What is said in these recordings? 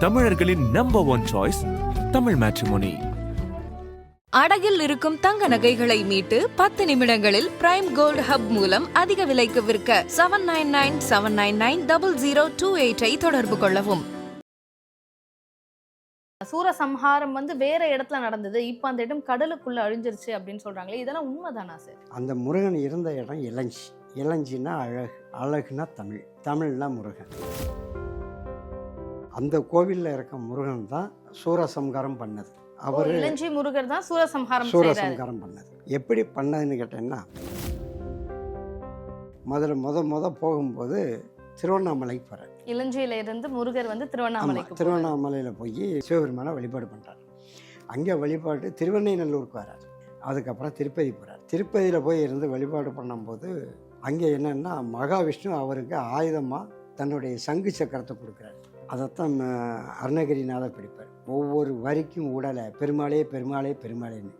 தமிழர்களின் number one choice Tamil matrimony அடகில் இருக்கும் தங்க நகைகளை மீட்டு பத்து நிமிடங்களில் பிரைம் கோல்ட் ஹப் மூலம் அதிக விலைக்கு விற்க seven nine nine seven nine nine double zero two எயிட்டை தொடர்பு கொள்ளவும். சூரசம்ஹாரம் வந்து வேற இடத்துல நடந்தது. இப்போ அந்த இடம் கடலுக்குள்ள அழிஞ்சிருச்சு அப்படின்னு சொல்றாங்களே இதெல்லாம் உண்மைதானா சார்? அந்த முருகன் இருந்த இடம் இளஞ்சி. இளஞ்சின்னா அழகு அழகுனா தமிழ். தமிழ்னா முருகன். அந்த கோவிலில் இருக்க முருகன் தான் சூரசம்காரம் பண்ணது. அவர் இளஞ்சி முருகர் தான் சூரசம்ஹாரம் சூரசம்காரம் பண்ணது. எப்படி பண்ணதுன்னு கேட்டேன்னா முதல்ல முத முத போகும்போது திருவண்ணாமலைக்கு போகிறார் இளஞ்சியில இருந்து முருகர் வந்து திருவண்ணாமலைக்கு போறாரு. திருவண்ணாமலையில் போய் சிவபெருமானை வழிபாடு பண்ணுறார் அங்கே வழிபாடு திருவண்ணைநல்லூருக்கு வரார். அதுக்கப்புறம் திருப்பதி போகிறார் திருப்பதியில் போய் இருந்து வழிபாடு பண்ணும்போது அங்கே என்னென்னா மகாவிஷ்ணு அவருக்கு ஆயுதமாக தன்னுடைய சங்கு சக்கரத்தை கொடுக்குறாரு. அதைத்தான் அருணகிரிநாதர் பிடிப்பார். ஒவ்வொரு வரிக்கும் உடலை பெருமாளே பெருமாளே பெருமாளேன்னு.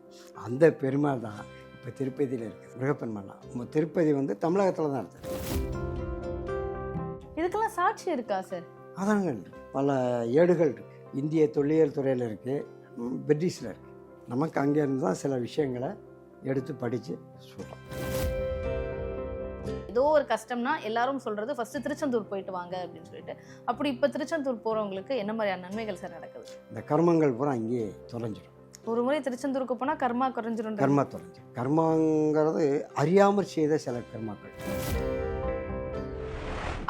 அந்த பெருமாள் தான் இப்போ திருப்பதியில் இருக்குது முருகப்பெருமாள் தான். திருப்பதி வந்து தமிழகத்தில் தான் இருக்குது. இதுக்கெல்லாம் சாட்சி இருக்கா சார்? இருக்கு. பல ஏடுகள் இருக்கு. இந்திய தொல்லியல் துறையில் இருக்குது பிரிட்டிஷில் இருக்குது நமக்கு அங்கேருந்து தான் சில விஷயங்களை எடுத்து படித்து சொல்கிறோம் ஏதோ ஒரு கஷ்டம்னா எல்லாரும் சொல்றது ஃபர்ஸ்ட் திருச்செந்தூர் போயிட்டு வாங்க அப்படின்னு சொல்லிட்டு. அப்படி இப்போ திருச்செந்தூர் போறவங்களுக்கு என்ன மாதிரியான நன்மைகள் சார் நடக்குது? இந்த கர்மங்கள் பூரா அங்கேயே தொலைஞ்சிடும் ஒரு முறை திருச்செந்தூருக்கு போனா கர்மா குறைஞ்சிரும் கர்மா தொலைஞ்சிடும் கர்மாங்கிறது அறியாமல் செய்த சில கர்மாக்கள்.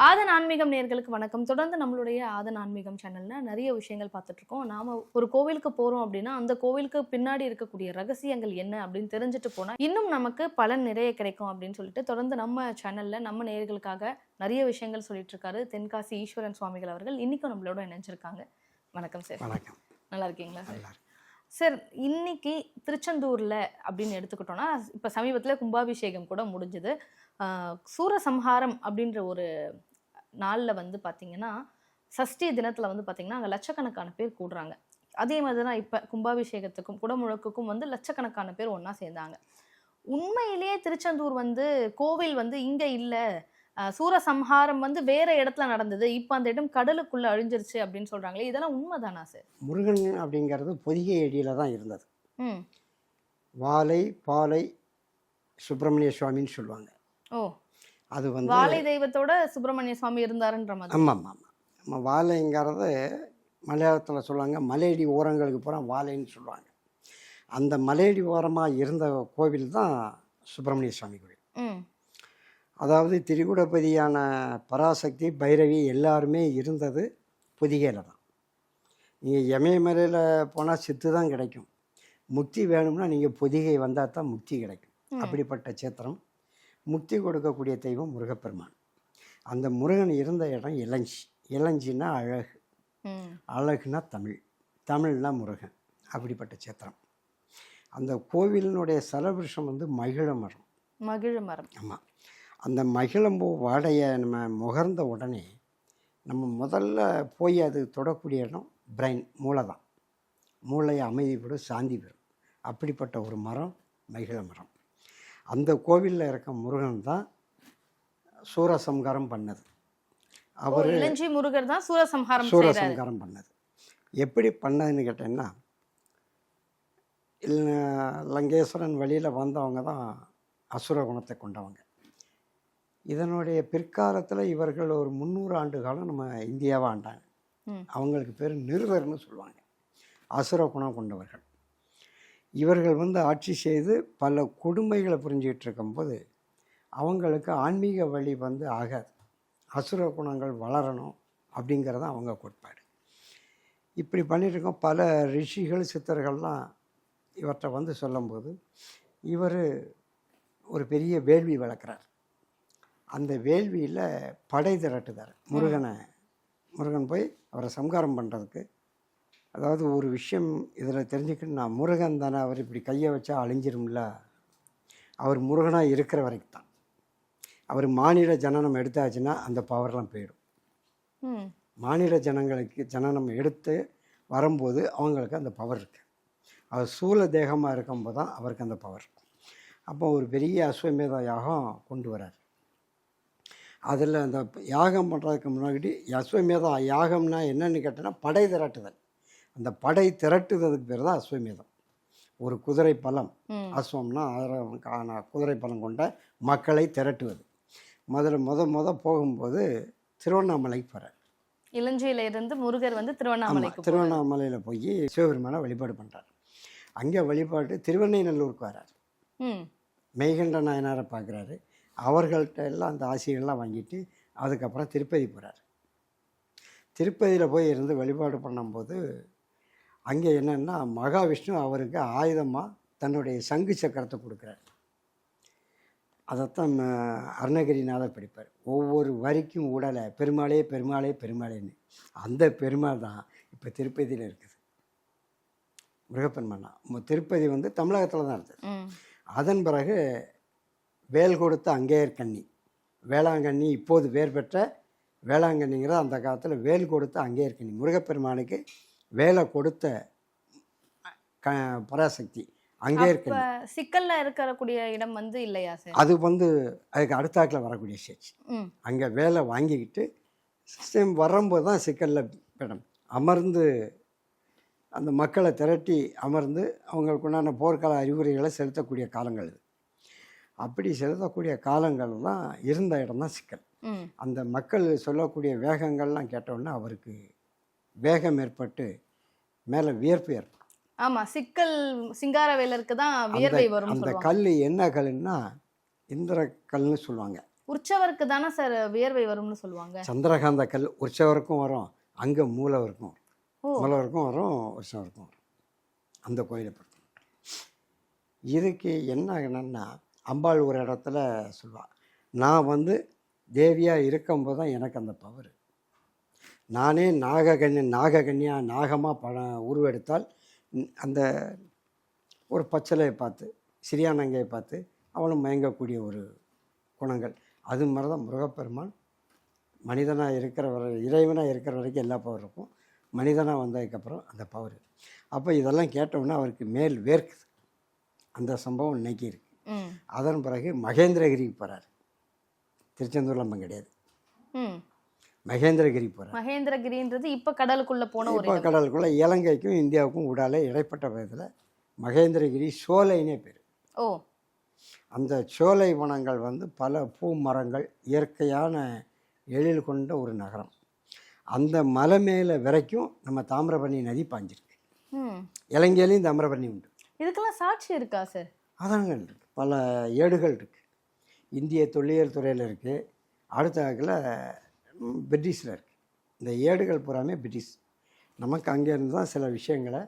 ஆதன் ஆன்மீகம் நேர்களுக்கு வணக்கம். தொடர்ந்து நம்மளுடைய ஆதன் ஆன்மீகம் சேனல்ல நிறைய விஷயங்கள் பார்த்துட்டு இருக்கோம் நாம ஒரு கோவிலுக்கு போறோம் அப்படின்னா அந்த கோவிலுக்கு பின்னாடி இருக்கக்கூடிய ரகசியங்கள் என்ன அப்படின்னு தெரிஞ்சுட்டு போனா இன்னும் நமக்கு பலன் நிறைய கிடைக்கும் அப்படின்னு சொல்லிட்டு தொடர்ந்து நம்ம சேனல்ல நம்ம நேர்களுக்காக நிறைய விஷயங்கள் சொல்லிட்டு இருக்காரு தென்காசி ஈஸ்வரன் சுவாமிகள் அவர்கள். இன்னைக்கும் நம்மளோட இணைஞ்சிருக்காங்க. வணக்கம் சார். வணக்கம். நல்லா இருக்கீங்களா சார்? இன்னைக்கு திருச்செந்தூர்ல அப்படின்னு எடுத்துக்கிட்டோம்னா இப்போ சமீபத்தில் கும்பாபிஷேகம் கூட முடிஞ்சது. சூரசம்ஹாரம் அப்படின்ற ஒரு நாளில் வந்து பார்த்தீங்கன்னா சஷ்டி தினத்தில் வந்து பார்த்தீங்கன்னா அங்கே லட்சக்கணக்கான பேர் கூடுறாங்க. அதே மாதிரி தான் இப்போ கும்பாபிஷேகத்துக்கும் குடமுழக்குக்கும் வந்து லட்சக்கணக்கான பேர் ஒன்றா சேர்ந்தாங்க. உண்மையிலேயே திருச்செந்தூர் வந்து கோவில் வந்து இங்கே இல்லை. சூரசம்ஹாரம் வந்து வேற இடத்துல நடந்தது. இப்போ அந்த இடம் கடலுக்குள்ள அழிஞ்சிருச்சு அப்படின்னு சொல்றாங்களே இதெல்லாம் உண்மைதானா சார்? முருகன் அப்படிங்கிறது பொதிகை அடியில் தான் இருந்தது. வாலை பாலை சுப்பிரமணிய சுவாமின்னு சொல்லுவாங்க. ஓ. அது வந்து வாழை தெய்வத்தோட சுப்பிரமணிய சுவாமி இருந்தாருன்ற மாதிரி. ஆமாம் ஆமாம் நம்ம வாழைங்கிறது மலையாளத்தில் சொல்லுவாங்க மலையடி ஓரங்களுக்கு பூரா வாழைன்னு சொல்லுவாங்க. அந்த மலையடி ஓரமாக இருந்த கோவில் தான் சுப்பிரமணிய சுவாமி கோவில். அதாவது திரிகுடபதியான பராசக்தி பைரவி எல்லாருமே இருந்தது பொதிகையில் தான். நீங்கள் இமயமலையில் போனால் சித்து தான் கிடைக்கும். முக்தி வேணும்னா நீங்கள் பொதிகை வந்தால் தான் முக்தி கிடைக்கும். அப்படிப்பட்ட சேத்திரம் முக்தி கொடுக்கக்கூடிய தெய்வம் முருகப்பெருமான். அந்த முருகன் இருந்த இடம் இளஞ்சி. இளஞ்சின்னா அழகு. அழகுனா தமிழ். தமிழ்னா முருகன். அப்படிப்பட்ட சேத்திரம் அந்த கோவிலினுடைய சலவிருஷம் வந்து மகிழ மரம். மகிழ மரம். ஆமாம் அந்த மகிழம்பூ வாடையை நம்ம முகர்ந்த உடனே நம்ம முதல்ல போய் அது தொடக்கூடிய இடம் பிரைன் மூளை தான். மூளையை அமைதிப்படும் சாந்தி பெறும் அப்படிப்பட்ட ஒரு மரம் மகிழ மரம். அந்த கோவிலில் இருக்க முருகன் தான் சூரசம்காரம் பண்ணது. அவர் இளஞ்சி முருகர் தான் சூரசம்ஹாரம் செய்றாரு. சூரசம்காரம் பண்ணது. எப்படி பண்ணதுன்னு கேட்டேன்னா லங்கேஸ்வரன் வழியில் வந்தவங்க தான் அசுர குணத்தை கொண்டவங்க. இதனுடைய பிற்காலத்தில் இவர்கள் ஒரு முந்நூறு ஆண்டு காலம் நம்ம இந்தியாவை ஆண்டாங்க. அவங்களுக்கு பேர் நிருதர்னு சொல்லுவாங்க. அசுர குணம் கொண்டவர்கள். இவர்கள் வந்து ஆட்சி செய்து பல கொடுமைகளை புரிஞ்சிக்கிட்டு இருக்கும்போது அவங்களுக்கு ஆன்மீக வழி வந்து ஆகாது அசுர குணங்கள் வளரணும் அப்படிங்கிறத அவங்க கோட்பாடு. இப்படி பண்ணிகிட்ருக்கோம் பல ரிஷிகள் சித்தர்கள்லாம் இவர்கிட்ட வந்து சொல்லும்போது இவர் ஒரு பெரிய வேள்வி வளர்க்குறார். அந்த வேள்வியில் படை திரட்டுதார். முருகனை முருகன் போய் அவரை சம்காரம் பண்ணுறதுக்கு அதாவது ஒரு விஷயம் இதில் தெரிஞ்சுக்கணும். நான் முருகன் தானே அவர் இப்படி கையை வச்சா அழிஞ்சிரும்ல? அவர் முருகனாக இருக்கிற வரைக்கும் தான் அவர் மாநில ஜனனம் எடுத்தாச்சுன்னா அந்த பவர்லாம் போயிடும். மாநில ஜனங்களுக்கு ஜனனம் எடுத்து வரும்போது அவங்களுக்கு அந்த பவர் இருக்குது அவர் சூல தேகமாக இருக்கும்போது தான் அவருக்கு அந்த பவர் அப்போ ஒரு பெரிய அஸ்வமேத யாகம் கொண்டு வரார். அதில் அந்த யாகம் பண்ணுறதுக்கு முன்னாடி அஸ்வமேதம் யாகம்னா என்னன்னு கேட்டோன்னா படை திரட்டுதல். அந்த படை திரட்டுதலுக்கு பேர் தான் அஸ்வமேதம். ஒரு குதிரை பலம். அஸ்வம்னா குதிரை பலம் கொண்ட மக்களை திரட்டுவது. முதல்ல முத முத போகும்போது திருவண்ணாமலைக்கு போகிறார் இளஞ்சியில இருந்து முருகர் வந்து திருவண்ணாமலைக்கு போறாரு. திருவண்ணாமலையில் போய் சிவபெருமானை வழிபாடு பண்ணுறார் அங்கே வழிபாட்டு திருவெண்ணைநல்லூருக்கு வரார். மெய்கண்ட நாயனாரை பார்க்குறாரு. அவர்கள்ட்ட எல்லாம் அந்த ஆசைகள்லாம் வாங்கிட்டு அதுக்கப்புறம் திருப்பதி போகிறார் திருப்பதியில் போய் இருந்து வழிபாடு பண்ணும்போது அங்கே என்னென்னா மகாவிஷ்ணு அவருக்கு ஆயுதமாக தன்னுடைய சங்கு சக்கரத்தை கொடுக்குறார். அதைத்தான் அருணகிரிநாதர் படிப்பார். ஒவ்வொரு வரிக்கும் உடலை பெருமாளே பெருமாளே பெருமாளேன்னு. அந்த பெருமாள் தான் இப்போ திருப்பதியில் இருக்குது. முருகப்பெருமானா திருப்பதி வந்து தமிழகத்தில் தான் இருந்தது அதன் பிறகு வேல் கொடுத்த அங்கேயர்கண்ணி வேளாங்கண்ணி இப்போது வேர் பெற்ற வேளாங்கண்ணிங்கிறது அந்த காலத்தில் வேல் கொடுத்த அங்கேயர்கண்ணி முருகப்பெருமானுக்கு வேலை கொடுத்த க பராசக்தி. அப்ப அங்கேயர்கண்ணி சிக்கல்ல இருக்கக்கூடிய இடம் வந்து இல்லையா சார்? அது வந்து அதுக்கு அடுத்தாக்கில் வரக்கூடிய ஸ்டேஜ் அங்கே வேலை வாங்கிக்கிட்டு சிஸ்டம் வரும்போது தான் சிக்கலில் இடம் அமர்ந்து அந்த மக்களை திரட்டி அமர்ந்து அவங்களுக்கு உண்டான போர்க்கால அறிவுரைகளை செலுத்தக்கூடிய காலங்கள் இது. அப்படி செலுத்தக்கூடிய காலங்கள் தான் இருந்த இடம் தான் சிக்கல். அந்த மக்கள் சொல்லக்கூடிய வேகங்கள்லாம் கேட்டவுடனே அவருக்கு வேகம் ஏற்பட்டு மேலே வியர்ப்பு ஏற்படும். ஆமா சிக்கல் சிங்காரவேலருக்கு தான் வியர்வை வரும்னு அந்த கல் என்ன கல்லுன்னா இந்திர கல்னு சொல்லுவாங்க. உற்சவருக்கு தானே சார் வியர்வை வரும்னு சொல்லுவாங்க? சந்திரகாந்த கல் உற்சவருக்கும் வரும் அங்கே மூலவருக்கும் வரும். மூலவருக்கும் வரும் உற்சவருக்கும் வரும். அந்த கோயிலை பொறுத்த. இதுக்கு என்ன என்னன்னா அம்பாள் ஒரு இடத்துல சொல்லுவாள் நான் வந்து தேவியாக இருக்கும்போது தான் எனக்கு அந்த பவர் நானே நாககன்யா நாககன்யா நாகமாக பட உருவெடுத்தால் அந்த ஒரு பச்சளையை பார்த்து சிறியானங்கையை பார்த்து அவளும் மயங்கக்கூடிய ஒரு குணங்கள். அது மாதிரி தான் முருகப்பெருமான் மனிதனாக இருக்கிற வரை இறைவனாக இருக்கிற வரைக்கும் எல்லா பவர் இருக்கும் மனிதனாக வந்ததுக்கப்புறம் அந்த பவர் அப்போ இதெல்லாம் கேட்டவுடனே அவருக்கு மேல் வேர்க்குது. அந்த சம்பவம் இன்னைக்கு இருக்கு. ம். அதன் பிறகு மகேந்திரகிரிக்கு போகிறார் திருச்செந்தூரில் நம்ம கிடையாது. மகேந்திரகிரி போகிறார் மகேந்திரகிரின்றது இப்ப கடலுக்குள்ள போன ஒரு இப்போ கடலுக்குள்ளே இலங்கைக்கும் இந்தியாவுக்கும் உடால இடைப்பட்ட விதத்தில் மகேந்திரகிரி சோலைனே பேர். ஓ. அந்த சோலை வனங்கள் வந்து பல பூ மரங்கள் இயற்கையான எழில் கொண்ட ஒரு நகரம். அந்த மலை மேலே வரைக்கும் நம்ம தாமிரபரணி நதி பாஞ்சிருக்கு. இலங்கையிலையும் தாமிரபரணி உண்டு. இதுக்கெல்லாம் சாட்சி இருக்கா சார்? ஆதாரங்கள் இருக்குது பல ஏடுகள் இருக்குது இந்திய தொல்லியல் துறையில் இருக்குது அடுத்த பிரிட்டிஷில் இருக்குது இந்த ஏடுகள் பூராமே பிரிட்டிஷ். நமக்கு அங்கேருந்து தான் சில விஷயங்களை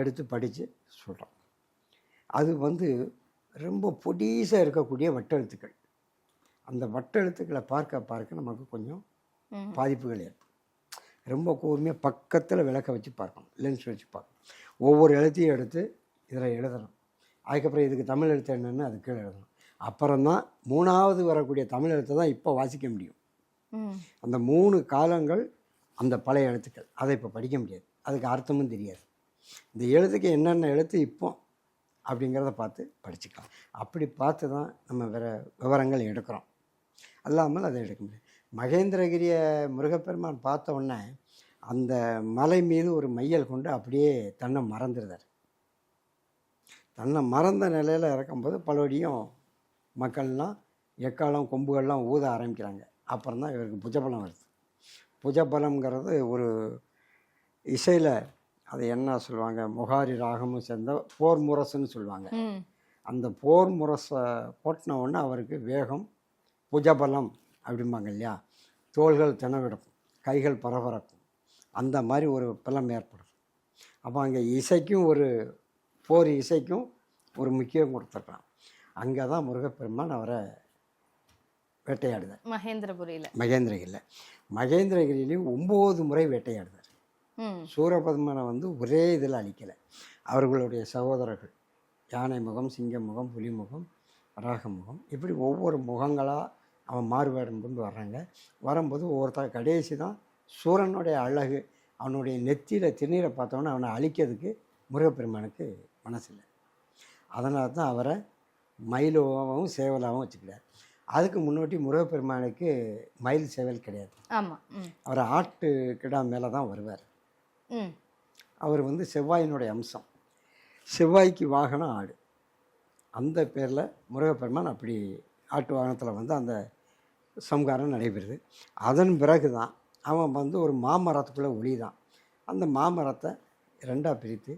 எடுத்து படித்து சொல்கிறோம் அது வந்து ரொம்ப பொடிசாக இருக்கக்கூடிய வட்டெழுத்துக்கள். அந்த வட்டெழுத்துக்களை பார்க்க பார்க்க நமக்கு கொஞ்சம் பாதிப்புகள் ஏற்படும். ரொம்ப கூர்மையாக பக்கத்தில் விளக்க வச்சு பார்க்கணும். லென்ஸ் வச்சு பார்க்கணும். ஒவ்வொரு எழுத்தையும் எடுத்து இதில் எழுதணும். அதுக்கப்புறம் இதுக்கு தமிழ் எழுத்து என்னன்னு அது கீழே எழுதணும். அப்புறம்தான் மூணாவது வரக்கூடிய தமிழ் எழுத்தை தான் இப்போ வாசிக்க முடியும். அந்த மூணு காலங்கள் அந்த பழைய எழுத்துக்கள். அதை இப்போ படிக்க முடியாது. அதுக்கு அர்த்தமும் தெரியாது. இந்த எழுத்துக்கு என்னென்ன எழுத்து இப்போ அப்படிங்கிறத பார்த்து படிச்சுக்கலாம். அப்படி பார்த்து தான் நம்ம வேற விவரங்கள் எடுக்கிறோம். அல்லாமல் அதை எடுக்க முடியாது. மகேந்திரகிரியை முருகப்பெருமான் பார்த்த உடனே அந்த மலை மீது ஒரு மையல் கொண்டு அப்படியே தன்னை மறந்துடுதார் தன்னை மறந்த நிலையில் இறக்கும்போது பலபடியும் மக்கள்லாம் எக்காலம் கொம்புகள்லாம் ஊத ஆரம்பிக்கிறாங்க. அப்புறம் தான் இவருக்கு புஜபலம் வருது. புஜபலம்ங்கிறது ஒரு இசையில் அது என்ன சொல்லுவாங்க? முகாரி ராகமும் சேர்ந்த போர் முரசுன்னு சொல்லுவாங்க. அந்த போர் முரசை போட்டின உடனே அவருக்கு வேகம் புஜபலம் அப்படிம்பாங்க இல்லையா? தோள்கள் திணவிடும் கைகள் பரபரக்கும். அந்த மாதிரி ஒரு பலம் ஏற்படும் அப்போ அங்கே இசைக்கும் ஒரு போர் இசைக்கும் ஒரு முக்கியம் கொடுத்துருக்கான். அங்கே தான் முருகப்பெருமான் அவரை வேட்டையாடுதார். மகேந்திரபுரியில. மகேந்திரகிரியில். மகேந்திரகிரியிலையும் ஒம்பது முறை வேட்டையாடுதார். சூரபத்மனை வந்து ஒரே இதில் அழிக்கலை. அவர்களுடைய சகோதரர்கள் யானை முகம் சிங்க முகம் புலி முகம் வராக முகம் இப்படி ஒவ்வொரு முகங்களாக அவன் மாறுவேடம் கொண்டு வர்றாங்க. வரும்போது ஒவ்வொருத்தர் கடைசி தான் சூரனுடைய அழகு அவனுடைய நெத்தியில் திருநீரை பார்த்தோன்னே அவனை அழிக்கிறதுக்கு முருகப்பெருமானுக்கு மனசில்லை. அதனால தான் அவரை மயிலாவும் சேவலாகவும் வச்சுக்கிறார். அதுக்கு முன்னாடி முருகப்பெருமானுக்கு மயில் சேவல் கிடையாது. ஆமா ம். அவர் ஆட்டு கிடா மேலே தான் வருவார். அவர் வந்து செவ்வாயினுடைய அம்சம். செவ்வாய்க்கு வாகனம் ஆடு. அந்த பேரில் முருகப்பெருமான் அப்படி ஆட்டு வாகனத்தில் வந்து அந்த சம்காரம் நடைபெறுது. அதன் பிறகு தான் அவன் வந்து ஒரு மாமரத்துக்குள்ளே ஒளி தான் அந்த மாமரத்தை ரெண்டாக பிரித்து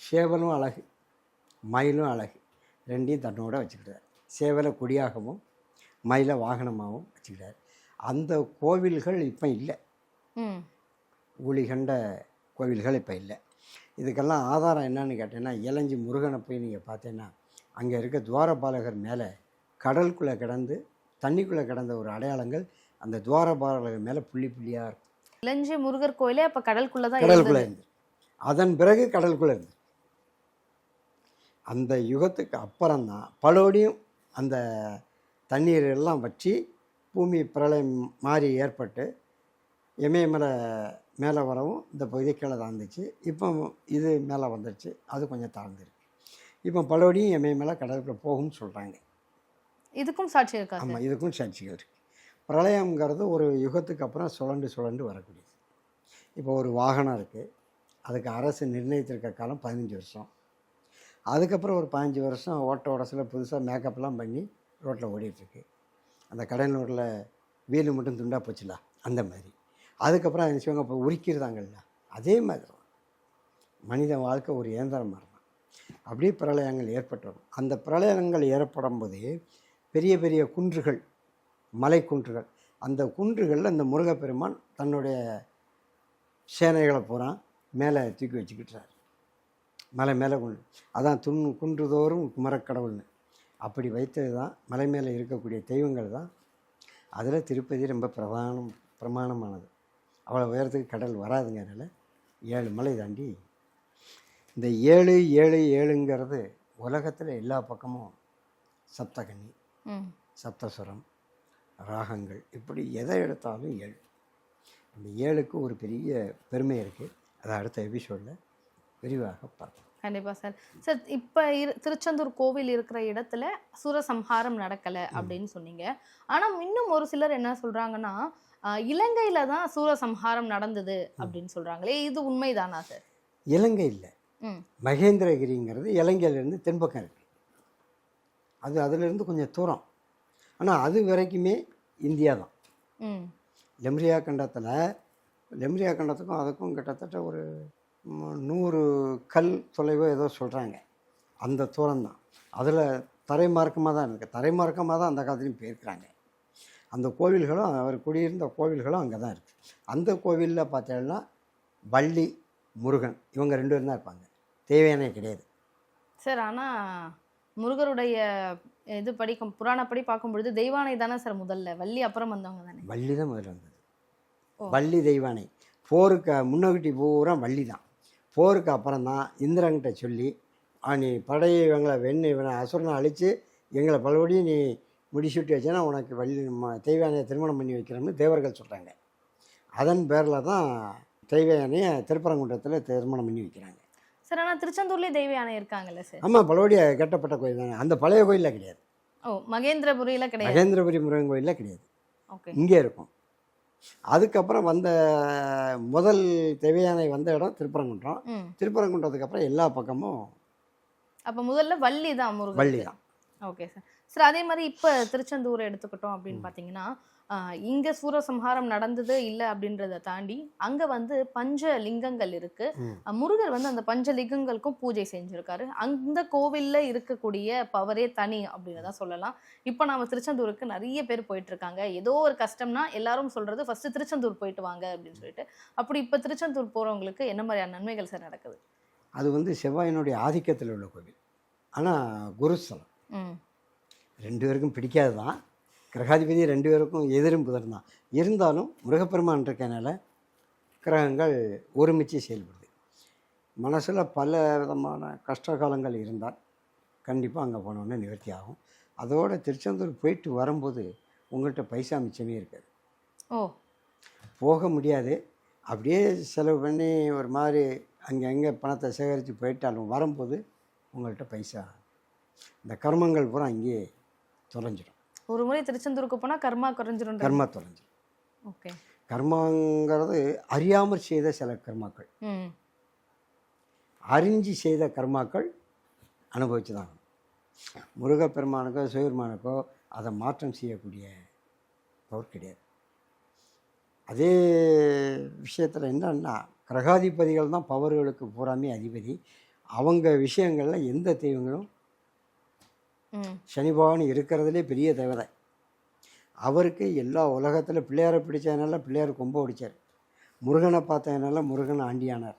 சேவலும் அழகு மயிலும் அழகு ரெண்டையும் தன்னோட வச்சுக்கிட்டார் சேவலை கொடியாகவும் மயிலை வாகனமாகவும் வச்சுக்கிட்டார் அந்த கோவில்கள் இப்போ இல்லை. கண்ட கோவில்கள் இப்போ இல்லை. இதுக்கெல்லாம் ஆதாரம் என்னன்னு கேட்டீங்கன்னா இளஞ்சி முருகனை போய் நீங்கள் பார்த்தீங்கன்னா அங்கே இருக்க துவாரபாலகர் மேலே கடலுக்குள்ளே கிடந்து தண்ணிக்குள்ளே கிடந்த ஒரு அடையாளங்கள் அந்த துவாரபாலகர் மேலே புள்ளி புள்ளியாக இருக்கும். இளஞ்சி முருகர் கோயிலே அப்ப கடலுக்குள்ள தான் கடலுக்குள்ளே இருந்தது. இருந்து அதன் பிறகு கடலுக்குள்ளே இருந்து அந்த யுகத்துக்கு அப்புறம்தான் பலோடியும் அந்த தண்ணீர் எல்லாம் வற்றி பூமி பிரளயம் மாறி ஏற்பட்டு இமயமலை மேலே வரவும் இந்த பகுதி கீழே தாழ்ந்துச்சு. இப்போ இது மேலே வந்துருச்சு. அது கொஞ்சம் தாழ்ந்துருக்கு. இப்போ பலோடியும் இமயமலை கடலுக்குள்ள போகும்னு சொல்கிறாங்க இதுக்கும் சாட்சி இருக்கா ஆமாம் இதுக்கும் சாட்சிகள் இருக்குது பிரளயம்ங்கிறது ஒரு யுகத்துக்கு அப்புறம் சுழண்டு சுழண்டு வரக்கூடியது. இப்போ ஒரு வாகனம் இருக்குது அதுக்கு அரசு நிர்ணயித்திருக்க காலம் பதினஞ்சு வருஷம். அதுக்கப்புறம் ஒரு பதினஞ்சு வருஷம் ஓட்ட உடசில் புதுசாக மேக்கப்லாம் பண்ணி ரோட்டில் ஓடிட்டுருக்கு. அந்த கடலூரில் வீல் மட்டும் துண்டாக போச்சுல அந்த மாதிரி. அதுக்கப்புறம் என்ன சிவங்க இப்போ உரிக்கிறதாங்கல்ல அதே மாதிரி தான் மனித வாழ்க்கை ஒரு இயந்திரம் மாதிரி தான் அப்படியே பிரளயங்கள் ஏற்பட்டுரும் அந்த பிரளயங்கள் ஏற்படும் போது பெரிய பெரிய குன்றுகள் மலை குன்றுகள் அந்த குன்றுகளில் அந்த முருகப்பெருமான் தன்னுடைய சேனைகளை பூரா மேலே தூக்கி வச்சுக்கிட்டார் மலை மேலே கொண்டு அதான் துண் குன்றுதோறும் குமரக்கடவுள்னு அப்படி வைத்தது தான் மலை மேலே இருக்கக்கூடிய தெய்வங்கள் தான். அதில் திருப்பதி ரொம்ப பிரதானம் பிரமாணமானது. அவ்வளோ உயரத்துக்கு கடல் வராதுங்கிறனால ஏழு மலை தாண்டி. இந்த ஏழு ஏழு ஏழுங்கிறது உலகத்தில் எல்லா பக்கமும் சப்தகன்னி ம். சப்தஸ்வரம் ராகங்கள். இப்படி எதை எடுத்தாலும் ஏழு. அந்த ஏழுக்கு ஒரு பெரிய பெருமை இருக்குது அதை அடுத்த எபிசோடில் விரிவாக பார்ப்போம். கண்டிப்பா சார். சார் இப்ப இரு திருச்செந்தூர் கோவில் இருக்கிற இடத்துல சூரசம்ஹாரம் நடக்கல அப்படின்னு சொன்னீங்க. ஆனா இன்னும் ஒரு சிலர் என்ன சொல்றாங்கன்னா ஆஹ், இலங்கையில தான் சூரசம்ஹாரம் நடந்தது அப்படின்னு சொல்றாங்களே இது உண்மைதானா சார்? இலங்கை இல்லை. மகேந்திரகிரிங்கிறது இலங்கையிலேருந்து தென்பக்கம் இருக்குது அது அதிலிருந்து கொஞ்சம் தூரம். ஆனால் அது வரைக்குமே இந்தியா தான். லெம்ரியா கண்டத்தில் லெம்ரியா கண்டத்துக்கும் அதுக்கும் கிட்டத்தட்ட ஒரு நூறு கல் தொலைவோ ஏதோ சொல்கிறாங்க அந்த தூரம் தான் அதில் தரைமார்க்கமாக தான் இருக்குது தரைமார்க்கமாக தான் அந்த காலத்துலையும் போயிருக்கிறாங்க. அந்த கோவில்களும் அவர் குடியிருந்த கோவில்களும் அங்கே தான் இருக்குது அந்த கோவிலில் பார்த்தீங்கன்னா வள்ளி முருகன் இவங்க ரெண்டு பேரும் தான் இருப்பாங்க. தேவையானே கிடையாது. சார் ஆனா முருகருடைய இது படிக்கும் புராணப்படி பார்க்கும் பொழுது தெய்வானை தானே சார் முதல்ல? வள்ளி அப்புறம் வந்தவங்க தானே? வள்ளி தான் முதல்ல வந்தது. வள்ளி தெய்வானை. போருக்கு முன்னோக்கிட்டி பூரா வள்ளி தான். போருக்கு அப்புறம் தான் இந்திரன்கிட்ட சொல்லி "ஆ, நீ படையை இவங்களை வெண்ணு இவனை அசுரனை அழித்து எங்களை பலபடியும் நீ முடிச்சுட்டு வச்சேன்னா உனக்கு வள்ளி தெய்வானையை திருமணம் பண்ணி வைக்கிறோம்னு தேவர்கள் சொல்கிறாங்க அதன் பேரில் தான் தெய்வானையை திருப்பரங்குன்றத்தில் திருமணம் பண்ணி வைக்கிறாங்க. சார் ஆனா திருச்செந்தூர்லயே தெய்வ யானை இருக்காங்கல்ல சார்? ஆமாம் பலபடிய கட்டப்பட்ட கோயில் தானே. அந்த பழைய கோயிலில் கிடையாது. ஓ மகேந்திரபுரியில கிடையாது. மகேந்திரபுரி முருகன் கோயிலில் கிடையாது. ஓகே. இங்கே இருக்கும். அதுக்கப்புறம் வந்த முதல் தேவையானை வந்த இடம் திருப்பரங்குன்றம். திருப்பரங்குன்றதுக்கு அப்புறம் எல்லா பக்கமும் அப்ப முதல்ல வள்ளி தான் முருகன் வள்ளி தான் ஓகே சார். சார் அதே மாதிரி இப்போ திருச்செந்தூர் எடுத்துக்கிட்டோம் அப்படின்னு பார்த்தீங்கன்னா இங்க சூரசம்ஹாரம் நடந்தது இல்லை அப்படின்றத தாண்டி அங்க வந்து பஞ்ச லிங்கங்கள் இருக்கு. ம். அஹ், முருகர் வந்து அந்த பஞ்ச லிங்கங்களுக்கும் பூஜை செஞ்சிருக்காரு. அந்த கோவில்ல இருக்கக்கூடிய பவரே தனி அப்படின்னு தான் சொல்லலாம். இப்போ நாம திருச்செந்தூருக்கு நிறைய பேர் போயிட்டு இருக்காங்க ஏதோ ஒரு கஷ்டம்னா எல்லாரும் சொல்றது ஃபர்ஸ்ட் திருச்செந்தூர் போயிட்டு வாங்க அப்படின்னு சொல்லிட்டு. அப்படி இப்போ திருச்செந்தூர் போறவங்களுக்கு என்ன மாதிரியான நன்மைகள் சார் நடக்குது? அது வந்து செவ்வாயினுடைய ஆதிக்கத்தில் உள்ள கோவில். ஆனால் குருஸ்தலம் ம். ரெண்டு பேருக்கும் பிடிக்காது தான் கிரகாதிபதி ரெண்டு பேருக்கும் எதிரும் புதர் தான் இருந்தாலும் முருகப்பெருமான் இருக்கனால கிரகங்கள் ஒருமிச்சு செயல்படுது. மனசில் பல விதமான கஷ்ட காலங்கள் இருந்தால் கண்டிப்பாக அங்கே போனோன்னே நிவர்த்தி ஆகும். அதோட திருச்செந்தூர் போயிட்டு வரும்போது உங்கள்கிட்ட பைசா மிச்சமே இருக்காது. ஓ. போக முடியாது. அப்படியே செலவு பண்ணி ஒரு மாதிரி அங்கே அங்கே பணத்தை சேகரித்து போயிட்டாலும் வரும்போது உங்கள்கிட்ட பைசா. இந்த கர்மங்கள் பூரா அங்கேயே தொலைஞ்சிடும் ஒரு முறை திருச்செந்தூருக்கு போனா கர்மா குறைஞ்சிரும் கர்மா தொலைஞ்சு ஓகே. கர்மாங்கிறது அறியாமல் செய்த சில கர்மாக்கள். அறிஞ்சு செய்த கர்மாக்கள் அனுபவிச்சு தான் முருகப்பெருமானுக்கோ சிவபெருமானுக்கோ அதை மாற்றம் செய்யக்கூடிய பவர் கிடையாது. அதே விஷயத்தில் என்னன்னா கிரகாதிபதிகள் தான் பவர்களுக்கு பூராமே அதிபதி. அவங்க விஷயங்களில் எந்த தெய்வங்களும் சனி பகவான் இருக்கிறதுலே பெரிய தேவதை. அவருக்கு எல்லா உலகத்தில் பிள்ளையாரை பிடிச்சதுனால பிள்ளையார் கொம்ப பிடிச்சார் முருகனை பார்த்ததுனால முருகன் ஆண்டியானார்.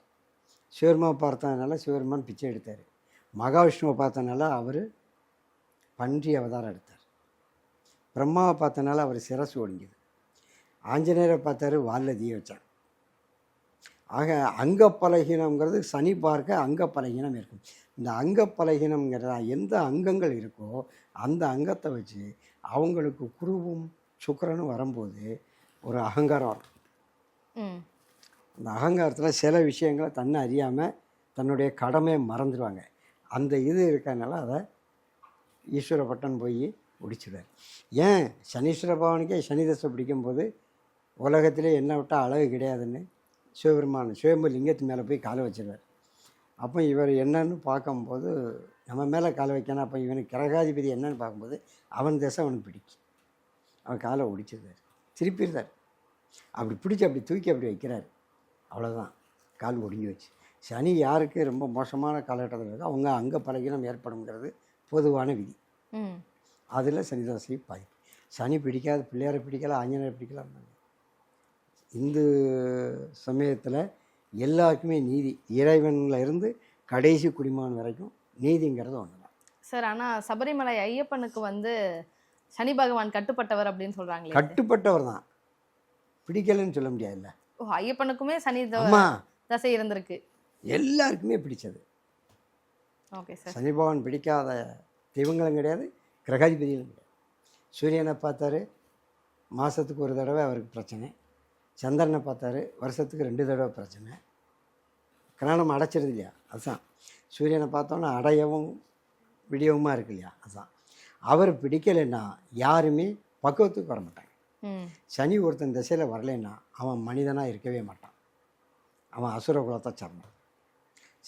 சிவருமா பார்த்ததுனால சிவருமான் பிச்சை எடுத்தார். மகாவிஷ்ணுவை பார்த்தனால அவர் பன்றி அவதாரம் எடுத்தார். பிரம்மாவை பார்த்தனால அவர் சிரசு ஒடிஞ்சது. ஆஞ்சநேயரை பார்த்தாரு வாலில் தீய வச்சார் ஆக அங்கப்பலகீனம்ங்கிறது சனி பார்க்க அங்கப்பலகீனம் இருக்கும். இந்த அங்கப்பலகீனம்ங்கிறத எந்த அங்கங்கள் இருக்கோ அந்த அங்கத்தை வச்சு அவங்களுக்கு குருவும் சுக்கிரனும் வரும்போது ஒரு அகங்காரம் வரும். ம். அந்த அகங்காரத்தில் சில விஷயங்களை தன்னை அறியாமல் தன்னுடைய கடமையை மறந்துடுவாங்க அந்த இது இருக்கறனால அதை ஈஸ்வர பட்டன் போய் முடிச்சிடுவார் ஏன்? சனீஸ்வர பகவானுக்கே சனி தசை பிடிக்கும்போது உலகத்திலே என்ன விட்டால் அழகு கிடையாதுன்னு சிவபெருமான் சிவம்பு லிங்கத்து மேலே போய் காலை வச்சிருவார். அப்போ இவர் என்னன்னு பார்க்கும்போது நம்ம மேலே காலை வைக்கணும் அப்போ இவனுக்கு கிரகாதிபதி என்னன்னு பார்க்கும்போது அவன் திசை அவனுக்கு பிடிக்கும். அவன் காலை ஒடிச்சிருந்தார் திருப்பிடுறார். அப்படி பிடிச்சி அப்படி தூக்கி அப்படி வைக்கிறார். அவ்வளோதான் கால் ஒடுங்கி வச்சு. சனி யாருக்கு ரொம்ப மோசமான காலகட்டத்தில் இருக்கோ அவங்க அங்க பலகீனம் ஏற்படுங்கிறது பொதுவான விதி. அதில் சனிதாசி பாதிப்பு. சனி பிடிக்காத பிள்ளையாரை பிடிக்கல ஆஞ்சநேயரை பிடிக்கல இந்து சமயத்தில் எல்லாருக்குமே நீதி. இறைவன்ல இருந்து கடைசி குடிமகன் வரைக்கும் நீதிங்கிறது ஒன்று தான் சார் ஆனா சபரிமலை ஐயப்பனுக்கு வந்து சனி பகவான் கட்டுப்பட்டவர் அப்படின்னு சொல்றாங்களே. கட்டுப்பட்டவர் தான். பிடிக்கலைன்னு சொல்ல முடியாதுல்ல. ஓ ஐயப்பனுக்குமே சனி தசை இருந்திருக்கு. எல்லாருக்குமே பிடிச்சது. Okay sir. சனி பகவான் பிடிக்காத தெய்வங்களும் கிடையாது கிரகாதிபதிகளும் கிடையாது. சூரியனை பார்த்தாரு மாதத்துக்கு ஒரு தடவை அவருக்கு பிரச்சனை. சந்திரனை பார்த்தாரு. வருஷத்துக்கு ரெண்டு தடவை பிரச்சனை. கிரணம் அடைச்சிருது இல்லையா? அதுதான். சூரியனை பார்த்தோன்னா அடையவும் விடியவுமா இருக்கு இல்லையா? அதுதான். அவர் பிடிக்கலைன்னா யாருமே பக்குவத்துக்கு வர மாட்டாங்க. சனி ஒருத்தன் திசையில் வரலைன்னா அவன் மனிதனாக இருக்கவே மாட்டான். அவன் அசுர குலத்தை சார்ந்தான்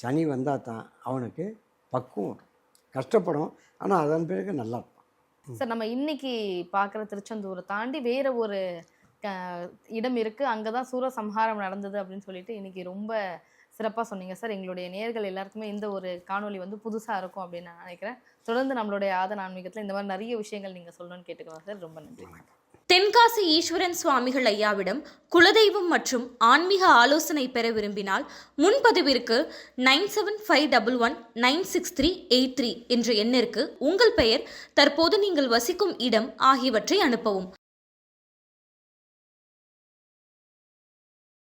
சனி வந்தால் தான் அவனுக்கு பக்குவம் வரும். கஷ்டப்படும். ஆனால் அதன் பிறகு நல்லா இருப்பான். சார் நம்ம இன்னைக்கு பார்க்குற திருச்செந்தூரை தாண்டி வேற ஒரு இடம் இருக்குது அங்கே தான் சூரசம்ஹாரம் நடந்தது அப்படின்னு சொல்லிட்டு இன்றைக்கி ரொம்ப சிறப்பாக சொன்னீங்க சார். எங்களுடைய நேர்கள் எல்லாருக்குமே இந்த ஒரு காணொளி வந்து புதுசாக இருக்கும் அப்படின்னு நான் நினைக்கிறேன். தொடர்ந்து நம்மளுடைய ஆதன் ஆன்மீகத்தில் இந்த மாதிரி நிறைய விஷயங்கள் நீங்கள் சொல்லணும்னு கேட்டுக்கலாம் சார். ரொம்ப நன்றி. தென்காசி ஈஸ்வரன் சுவாமிகள் ஐயாவிடம் குலதெய்வம் மற்றும் ஆன்மீக ஆலோசனை பெற விரும்பினால் முன்பதிவிற்கு nine seven five double one nine six three eight three என்ற எண்ணிற்கு உங்கள் பெயர் தற்போது நீங்கள் வசிக்கும் இடம் ஆகியவற்றை அனுப்பவும்.